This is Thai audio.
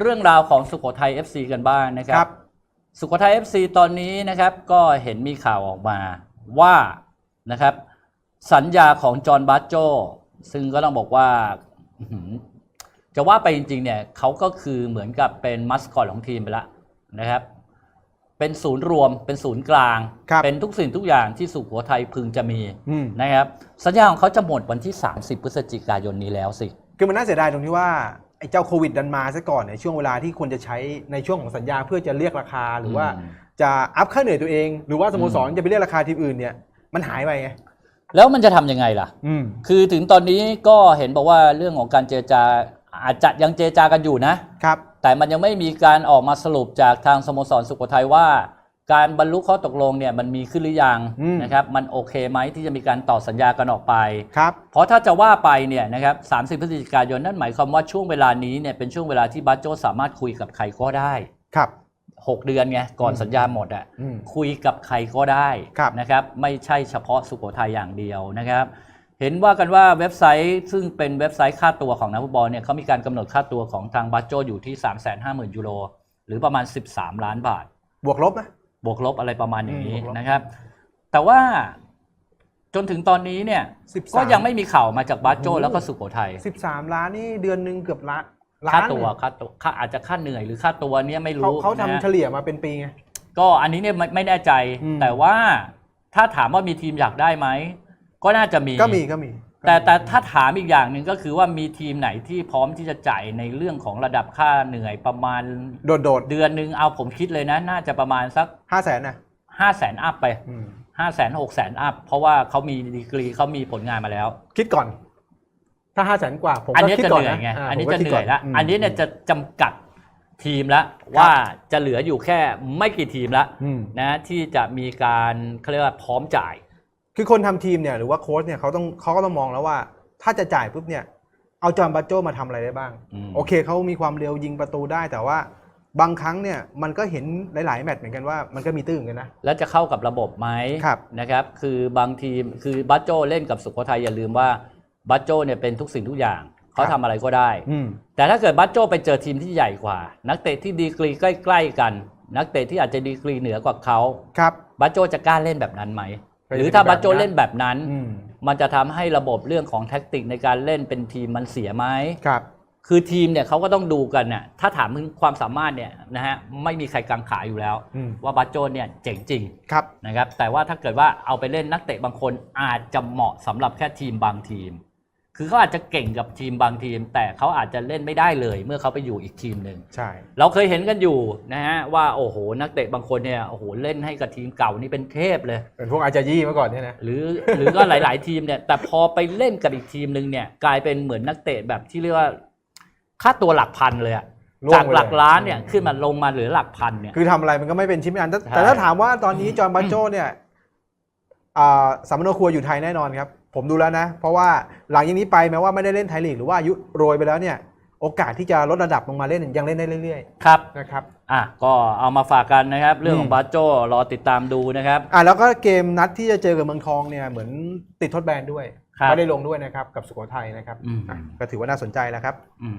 เรื่องราวของสุโขทัย FC กันบ้างนะคครัรับ บ สุโขทัย FC ตอนนี้นะครับก็เห็นมีข่าวออกมาว่านะครับ สัญญาของจอห์นบาโจซึ่งก็ต้องบอกว่าอื้อหือจะว่าไปจริงๆเนี่ยเขาก็คือเหมือนกับเป็นมัสคอตของทีมไปแล้วนะครับ เป็นศูนย์รวมเป็นศูนย์กลาง ครับ เป็นทุกสิ่งทุกอย่างที่สุโขทัยพึงจะมีอืมนะครับ สัญญาของเขาจะหมดวันที่ 30 พฤศจิกายนนี้แล้วสิ คือมันน่าเสียดายตรงที่ว่าไอ้เจ้าโควิดดันมาซะก่อนในช่วงเวลาที่ควรจะใช้ในช่วงของสัญญาเพื่อจะเรียกราคาหรือว่าอืมจะอัพค่าเหนื่อยตัวเอง หรือว่าสโมสรอืมจะไปเรียกราคาทีมอื่นเนี่ยมันหายไปไงแล้วมันจะทำยังไงล่ะอืมคือถึงตอนนี้ก็เห็นบอกว่าเรื่องของการเจรจาอาจจะยังเจรจากันอยู่นะครับ แต่มันยังไม่มีการออกมาสรุปจากทางสโมสรสุโขทัยว่า การบรรลุข้อตกลงเนี่ยมันมีขึ้นหรือยังอืม นะครับมันโอเคไหมที่จะมีการต่อสัญญากันออกไป ครับ เพราะถ้าจะว่าไปเนี่ยนะครับ30 พฤศจิกายนนั่นหมายความว่าช่วงเวลานี้เนี่ยเป็นช่วงเวลาที่บัสโจสามารถคุยกับใครก็ได้ ครับ 6 เดือนไงก่อนอืม สัญญาหมดอะอืม คุยกับใครก็ได้ครับนะครับ ไม่ใช่เฉพาะสุโขทัยอย่างเดียวนะครับ เห็นว่ากันว่าเว็บไซต์ซึ่งเป็นเว็บไซต์ค่าตัวของนักฟุตบอลเนี่ยเขามีการกำหนดค่าตัวของทางบัตโจอยู่ที่ 3 5 0 0 0 0 ยูโร หรือประมาณ 13 ล้านบาท บวกลบนะ บวกลบอะไรประมาณอย่างนี้อืมบวกลบนะครับ แต่ว่าจนถึงตอนนี้เนี่ย13 ก็ยังไม่มีข่าวมาจากบัตโจโอ้โหแล้วก็สุโขทัย13 ล้านนี่เดือนหนึ่งเกือบล้านล้าค่านตัวค่าตัวค่าอาจจะค่าเหนื่อยหรือค่าตัวเนี่ยไม่เขารู้เขานะทำเฉลี่ยมาเป็นปีไง ก็อันนี้เนี่ยไม่ไม่แน่ใจ อืม แต่ว่าถ้าถามว่ามีทีมอยากได้ไหม ก็น่าจะมีก็มีก็มี แต่แต่ถ้าถามอีกอย่างหนึ่งก็คือว่ามีทีมไหนที่พร้อมที่จะจ่ายในเรื่องของระดับค่าเหนื่อยประมาณโดดโดดเดือนหนึ่งเอาผมคิดเลยนะ น่าจะประมาณสักห้าแสนนะ5 0 0แสนอัพไปอืม5 0 0แสนหกแสนอัพเพราะว่าเขามีดีกรีเขามีผลงานมาแล้ว คิดก่อน ถ้าห้าแสนกว่า ผมอันก็นี้คิดจะก่เหอนนื่อยนะไงาอันนี้ผมก็จะคิดเหนื่อยแล้วมอันนี้เนี่ยจะจำกัดทีมแล้วว่าจะเหลืออยู่แค่ไม่กี่ทีมแล้วอืมนะที่จะมีการเขาเรียกว่าพร้อมจ่าย คือคนทำทีมเนี่ยหรือว่าโค้ชเนี่ยเขาต้องเขาก็ต้องมองแล้วว่า ถ้าจะจ่ายปุ๊บเนี่ย เอาจอห์นบัตโจมาทำอะไรได้บ้างอืมโอเคเขามีความเร็วยิงประตูได้แต่ว่าบางครั้งเนี่ยมันก็เห็นหลาย ๆ แมตช์เหมือนกันว่ามันก็มีตื้นเหมือนกันนะ แล้วจะเข้ากับระบบไหมครับนะครับ คือบางทีมคือบัตโจเล่นกับสุโขทัยอย่าลืมว่าบัตโจเนี่ยเป็นทุกสิ่งทุกอย่างเขาครับทำอะไรก็ได้อืมแต่ถ้าเกิดบัตโจไปเจอทีมที่ใหญ่กว่า นักเตะที่ดีกรีใกล้ ๆ กัน นักเตะที่อาจจะดีกรีเหนือกว่าเขาครับบัตโจจะกล้าเล่นแบบนั้นไหมก็จะ หรือถ้าเป็นแบบบัตโจนั้นเล่นแบบนั้นอืมมันจะทำให้ระบบเรื่องของแท็กติกในการเล่นเป็นทีมมันเสียไหมครับ คือทีมเนี่ยเขาก็ต้องดูกันน่ะถ้าถามถึงความสามารถเนี่ยนะฮะไม่มีใครกังขาอยู่แล้วอืมว่าบัตโจเนี่ยเจ๋งจริงครับนะครับ แต่ว่าถ้าเกิดว่าเอาไปเล่นนักเตะบางคนอาจจะเหมาะสำหรับแค่ทีมบางทีม คือเขาอาจจะเก่งกับทีมบางทีม แต่เขาอาจจะเล่นไม่ได้เลย เมื่อเขาไปอยู่อีกทีมหนึ่งใช่ เราเคยเห็นกันอยู่นะฮะว่าโอ้โหนักเตะบางคนเนี่ยโอ้โหเล่นให้กับทีมเก่านี่เป็นเทพเลย เป็นพวกอาจายี่มาก่อนเนี่ยนะหรือหรือก็หลาย ๆ ทีมเนี่ยแต่พอไปเล่นกับอีกทีมหนึ่งเนี่ยกลายเป็นเหมือนนักเตะแบบที่เรียกว่าค่าตัวหลักพันเลยอะล่วงจากไปเลยหลักล้านเนี่ยอืมขึ้นมาลงมาเหลือหลักพันเนี่ย คือทำอะไรมันก็ไม่เป็นชิ้นเป็นอันแต่ใช่ แต่ถ้าถามว่าตอนนี้จอห์นบัตโจเนี่ยอ่าสามโนครัวอยู่ไทยแน่นอนครับ ผมดูแล้วนะ เพราะว่าหลังจากนี้ไปแม้ว่าไม่ได้เล่นไทยลีกหรือว่าอายุโรยไปแล้วเนี่ยโอกาสที่จะลดระดับลงมาเล่นยังเล่นได้เรื่อยครับๆนะครับอะก็เอามาฝากกันนะครับ เรื่องของอืมบาโจรอติดตามดูนะครับอ่าแล้วก็เกมนัดที่จะเจอกับเมืองทองเนี่ยเหมือนติดทดแบนด้วยครับไม่ได้ลงด้วยนะครับกับสุโขทัยนะครับอืมอะก็ถือว่าน่าสนใจแล้วครับอืม